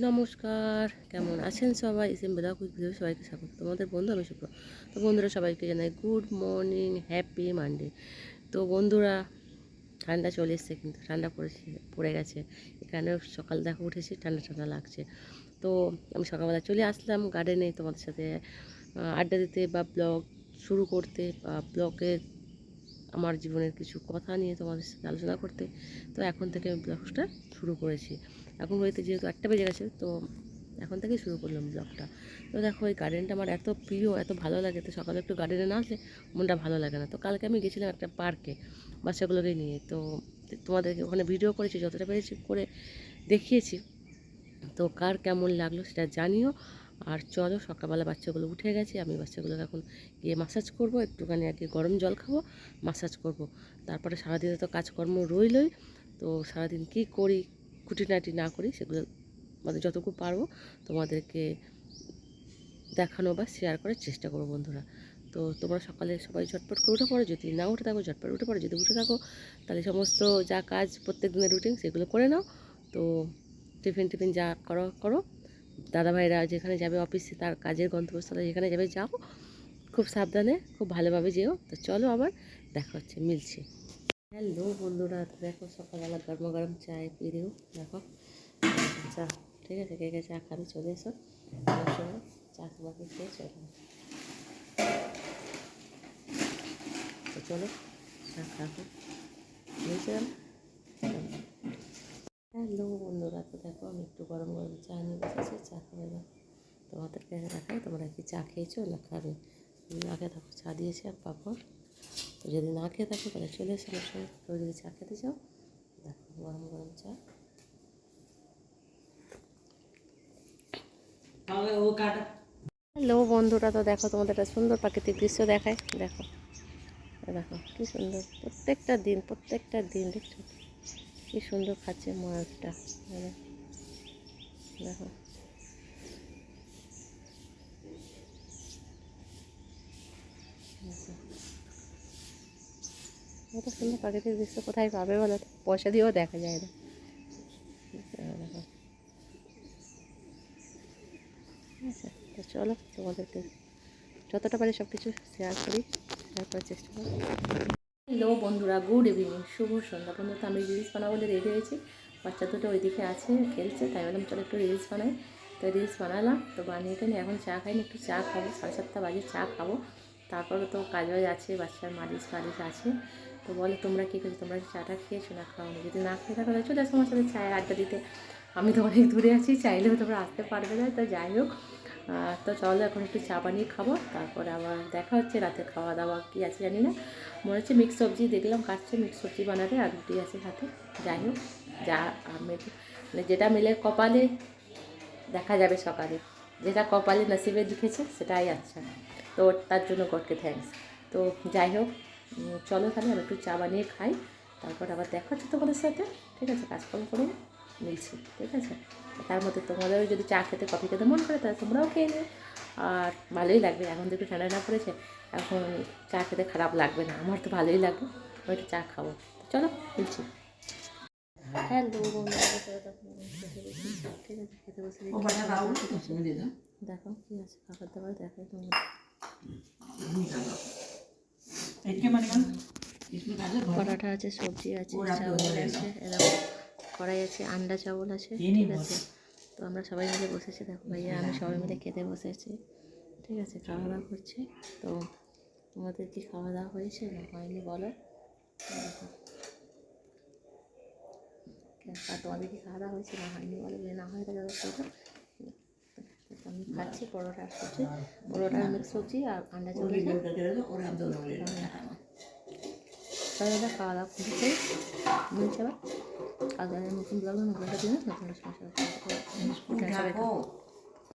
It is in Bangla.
নমস্কার, কেমন আছেন সবাই? ব্লগ উইথ ভিডিও সবাইকে স্বাগত। তোমাদের বন্ধু আমি শুক্র তো বন্ধুরা, সবাইকে জানাই গুড মর্নিং হ্যাপি মানডে তো বন্ধুরা, ঠান্ডা চলে এসছে কিন্তু, ঠান্ডা পড়েছে, পড়ে গেছে। এখানে সকাল দেখা উঠেছি, ঠান্ডা ঠান্ডা লাগছে। তো আমি সকালবেলা চলে আসলাম গার্ডেনে তোমাদের সাথে আড্ডা দিতে বা ব্লগ শুরু করতে বা ব্লগে আমার জীবনের কিছু কথা নিয়ে তোমাদের সাথে আলোচনা করতে। তো এখন থেকে আমি ব্লগটা শুরু করেছি। এখন হইতে যেহেতু একটা বেজে গেছে, তো এখন থেকেই শুরু করলাম ব্লগটা তো দেখো, এই গার্ডেনটা আমার এত প্রিয়, এত ভালো লাগে। তো সকালে একটু গার্ডেনে না আসলে মনটা ভালো লাগে না। তো কালকে আমি গেছিলাম একটা পার্কে বাচ্চাগুলোকে নিয়ে। তো তোমাদেরকে ওখানে ভিডিও করেছি, যতটা পেরেছি করে দেখিয়েছি। তো কার কেমন লাগল সেটা জানিও। আর চলো, সকালবেলা বাচ্চাগুলো উঠে গেছে, আমি বাচ্চাগুলোকে এখন গিয়ে মাসাজ করব, একটুখানি আগে গরম জল খাব মাসাজ করব। তারপরে সারাদিনে তো কাজকর্ম রইলই, তো সারাদিন কী করি, খুঁটিনাটি না করি, সেগুলো মানে যতটুকু পারব তোমাদেরকে দেখানো বা শেয়ার করার চেষ্টা করব বন্ধুরা। তো তোমরা সকালে সবাই ঝটপট করে উঠে পড়ো, যদি না উঠে থাকো, ঝটপট উঠে পড়ো, যদি উঠে থাকো, তাহলে সমস্ত যা কাজ প্রত্যেক দিনের রুটিন সেগুলো করে নাও। তো টিফিন টিফিন যা করো করো। দাদাভাইরা যেখানে যাবে অফিসে, তার কাজের গন্তব্যস্থলে যেখানে যাবে, যাও। খুব সাবধানে, খুব ভালোভাবে যেও। তো চলো আবার দেখা হচ্ছে, মিলছে। হ্যালো বন্ধুরা, দেখো সকালবেলা গরম গরম চায় পিরেও, দেখো। চা, ঠিক আছে, কে কে চা খাবে, চলে এসো। চা তোমাকে খেয়ে চলে। তো চলো, চা খাব। বুঝলাম হ্যালো বন্ধুরা তো দেখো আমি একটু গরম গরম চা নিয়ে বসেছি চা খাবে না। তোমাদেরকে দেখাই তোমরা কি চা খেয়েছো না খাবে? না খেয়ে থাকো চা দিয়েছি আর পাপড়। তো যদি না খেয়ে থাকো তাহলে চলে এসে আমার সঙ্গে। কেউ যদি চা খেতে চাও দেখো গরম গরম চা। হ্যালো বন্ধুরা তো দেখো তোমাদের একটা সুন্দর প্রাকৃতিক দৃশ্য দেখায় দেখো দেখো কি সুন্দর। প্রত্যেকটা দিন প্রত্যেকটা দিন দেখছ? কি সুন্দর খাচ্ছে ময়ূরটা দেখো। এত সুন্দর প্রাকৃতিক দৃশ্য কোথায় পাবে বলো? পয়সা দিয়েও দেখা যায় না। তো চলো তোমাদেরকে যতটা পারি সব কিছু শেয়ার করি। শেয়ার করার চেষ্টা করি হ্যালো বন্ধুরা, গুড ইভিনিং। শুভ সন্ধ্যা। বন্ধু তো আমি রিলস বানাবো বলে রেডি হয়েছি। বাচ্চা দুটো ওইদিকে আছে, খেলছে, তাই বললাম চলো একটু রিলস বানাই। তো রিলস বানালাম, তো বানিয়ে টেনে এখন চা খাইনি, একটু চা খাব। সাড়ে সাতটা বাজে চা খাব। তারপরে তো কাজ বাজ আছে, বাচ্চার মালিশ ফালিশ আছে। তো বলো, তোমরা কী করছ? তোমরা চাটা খেয়েছো না খাও যদি না খেয়ে থাকো চলে আসো আমার সাথে চায়ের আড্ডা দিতে। আমি তো অনেক দূরে আছি, চাইলেও তোমরা আসতে পারবে না, তো যাই হোক। তো চলো এখন একটু চা বানিয়ে খাব, তারপরে আবার দেখা হচ্ছে রাতে খাওয়া দাওয়া কী আছে জানি না। মনে হচ্ছে মিক্স সবজি দেখলাম কাটছে মিক্স সবজি বানাবে আর রুটি আছে সাথে যাই হোক, যা মানে যেটা মিলে কপালে দেখা যাবে সকালে। যেটা কপালে নসিবে লিখেছে, সেটাই আচ্ছা তো তার জন্য গডকে থ্যাংকস তো যাই হোক চলো তাহলে আমি একটু চা বানিয়ে খাই, তারপর আবার দেখা হচ্ছে তোমাদের সাথে। ঠিক আছে, কাজকর্ম করে মিলছি ঠিক আছে? তার মধ্যে তোমাদেরও যদি চা খেতে কফি খেতে মন করে তাহলে তোমরাও খেয়ে নিও। আর ভালোই লাগবে এখন তো একটু ঠান্ডা না পড়েছে এখন চা খেতে খারাপ লাগবে না। আমার তো ভালোই লাগবে আমি একটু চা খাব। চলো বলছি। হ্যালো ঠিক আছে খেতে বসে দেখো কি আছে খাবার দাবার দেখো তোমরা পরোটা আছে সবজি আছে চাউল আছে এরকম কড়াই আছে আন্ডা চাউল আছে ঠিক আছে? তো আমরা সবাই মিলে বসেছি দেখো ভাইয়া আমি সবাই মিলে খেতে বসেছি ঠিক আছে খাওয়া দাওয়া করছি। তো তোমাদের কি খাওয়া দাওয়া হয়েছে? না হয়নি বলো। আর তোমাদের কি খাওয়া দাওয়া হয়েছে? না হয়নি বলো। যদি না হয় তাহলে আমি খাচ্ছি পরোটা সবজি পরোটা আর মিক্স সবজি আর আন্ডা চাউল তাহলে খাওয়া দাওয়া করে বলছে আবার? কালকে নতুন ব্লগ নতুনটা দিন নতুন সমস্যা